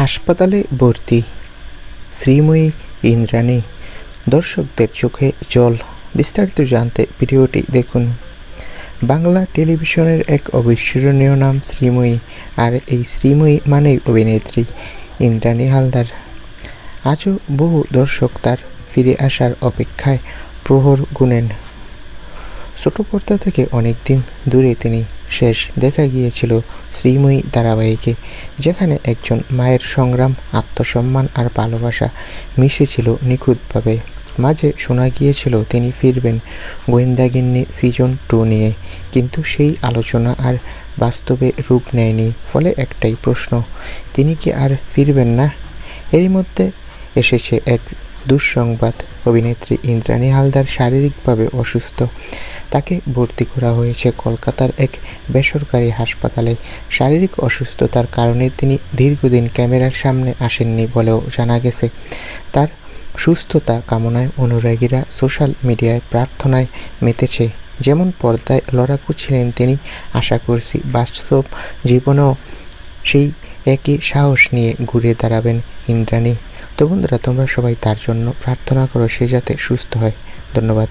হাসপাতালে ভর্তি। শ্রীময়ী ইন্দ্রাণী, দর্শকদের চোখে জল। বিস্তারিত জানতে ভিডিওটি দেখুন। বাংলা টেলিভিশনের এক অবিস্মরণীয় নাম শ্রীময়ী, আর এই শ্রীময়ী মানেই অভিনেত্রী ইন্দ্রাণী হালদার। আজও বহু দর্শক তার ফিরে আসার অপেক্ষায় প্রহর গুনেন। ছোট পর্দা থেকে অনেক দিন দূরে তিনি শেষ দেখা গিয়েছিল শ্রীময়ী ধারাবাহিকে, যেখানে একজন মায়ের সংগ্রাম, আত্মসম্মান আর ভালোবাসা মিশেছিল নিখুঁতভাবে। মাঝে শোনা গিয়েছিল তিনি ফিরবেন গোয়েন্দাগিন্নি সিজন টু নিয়ে, কিন্তু সেই আলোচনা আর বাস্তবে রূপ নেয়নি, ফলে একটাই প্রশ্ন, তিনি কি আর ফিরবেন না? এরই মধ্যে এসেছে এক দুঃসংবাদ। অভিনেত্রী ইন্দ্রাণী হালদার শারীরিকভাবে অসুস্থ। তাকে ভর্তি করা হয়েছে কলকাতার এক বেসরকারি হাসপাতালে। শারীরিক অসুস্থতার কারণে তিনি দীর্ঘদিন ক্যামেরার সামনে আসেননি বলেও জানা গেছে। তার সুস্থতা কামনায় অনুরাগীরা সোশ্যাল মিডিয়ায় প্রার্থনায় মেতেছে। যেমন পর্দায় লড়াকু ছিলেন তিনি, আশা করছি বাস্তব জীবনেও সেই একই সাহস নিয়ে ঘুরে দাঁড়াবেন ইন্দ্রাণী। তো বন্ধুরা, তোমরা সবাই তার জন্য প্রার্থনা করো সে যাতে সুস্থ হয়। ধন্যবাদ।